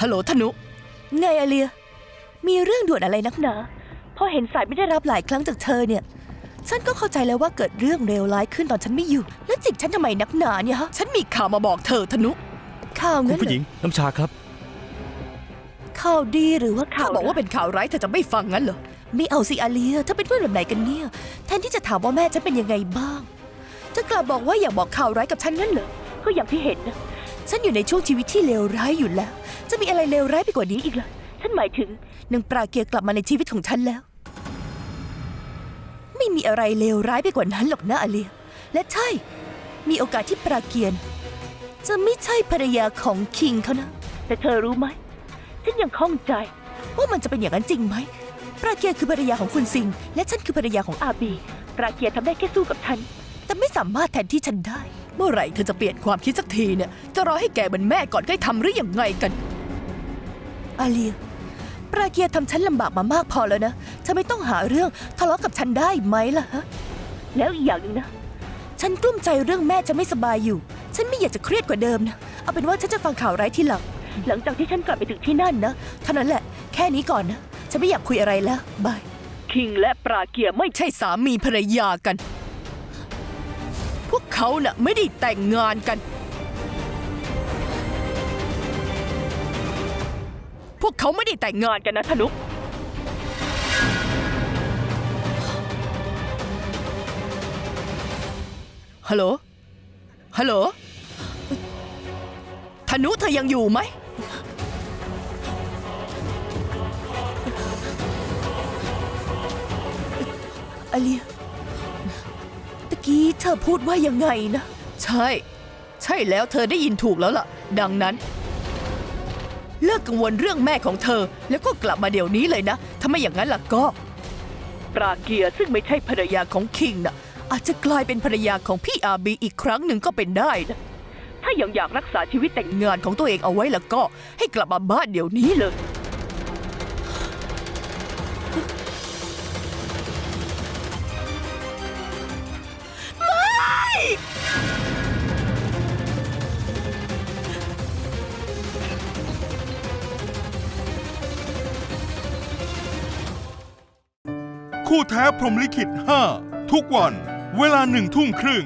ฮัลโหลธนุ ไงอาเลีย มีเรื่องด่วนอะไรนักหนาพอเห็นสายไม่ได้รับหลายครั้งจากเธอเนี่ย ฉันก็เข้าใจแล้วว่าเกิดเรื่องเลวร้ายขึ้นตอนฉันไม่อยู่ แล้วจิกฉันทำไมนักหนาเนี่ยฮะ ฉันมีข่าวมาบอกเธอธนุ ข่าวคุณงั้นผู้หญิงน้ำชาครับ ข่าวดีหรือว่าข่าข่าววบอกว่าเป็นข่าวร้ายเธอจะไม่ฟังงั้นเหรอ ไม่เอาสิอาเลียเธอเป็นเพื่อนแบบไหนกันเนี่ย แทนที่จะถามว่าแม่ฉันเป็นยังไงบ้าง จะกลับบอกว่าอย่าบอกข่าวร้ายกับฉันงั้นเหรอก็อย่างที่เห็นนะ ฉันอยู่ในช่วงชีวิตที่เลวร้ายอยู่แล้ว จะมีอะไรเลวร้ายไปกว่านี้อีกล่ะฉันหมายถึงนางปราเกียร์กลับมาในชีวิตของฉันแล้ว ไม่มีอะไรเลวร้ายไปกว่านั้นหรอกนะอาเลีย และใช่ มีโอกาสที่ปราเกียร์น่ะจะไม่ใช่ภรรยาของคิงเขานะ แต่เธอรู้ไหม ฉันยังข้องใจ ว่ามันจะเป็นอย่างนั้นจริงไหม ปราเกียร์คือภรรยาของคุณซิง และฉันคือภรรยาของอาบี ปราเกียร์ทำได้แค่สู้กับฉัน แต่ไม่สามารถแทนที่ฉันได้ เมื่อไหร่เธอจะเปลี่ยนความคิดสักทีเนี่ย จะรอให้แกเป็นแม่ก่อนก็ให้ทำหรือยังไงกัน อาเลีย ปราเกียร์ทำฉันลำบากมามากพอแล้วนะเธอไม่ต้องหาเรื่องทะเลาะกับฉันได้ไหมล่ะฮะ แล้วอีกอย่างหนึ่งนะ ฉันกลุ้มใจเรื่องแม่จะไม่สบายอยู่ ฉันไม่อยากจะเครียดกว่าเดิมนะ เอาเป็นว่าฉันจะฟังข่าวร้ายที่หลัง หลังจากที่ฉันกลับไปถึงที่นั่นนะ เท่านั้นแหละ แค่นี้ก่อนนะ ฉันไม่อยากคุยอะไรแล้วบาย คิงและปราเกียร์ไม่ใช่สามีภรรยากัน พวกเขาน่ะไม่ได้แต่งงานกัน วกเขาไม่ได้แต่งงานกันนะธนุฮัลโหล ฮัลโหล ธนุเธอยังอยู่ไหมอาเลียตะกี้เธอพูดว่ายังไงนะ ใช่ ใช่แล้วเธอได้ยินถูกแล้วล่ะ ดังนั้น เลิกกังวลเรื่องแม่ของเธอ แล้วก็กลับมาเดี๋ยวนี้เลยนะถ้าไม่อย่างนั้นล่ะก็ ปราเกียร์ซึ่งไม่ใช่ภรรยาของคิงน่ะอาจจะกลายเป็นภรรยาของพี่อาบีอีกครั้งหนึ่งก็เป็นได้นะถ้ายังอยากรักษาชีวิตแต่งงานของตัวเองเอาไว้ล่ะก็ ให้กลับมาบ้านเดี๋ยวนี้เลย คู่แท้พรหมลิขิต 5 ทุกวัน เวลาหนึ่งทุ่มครึ่ง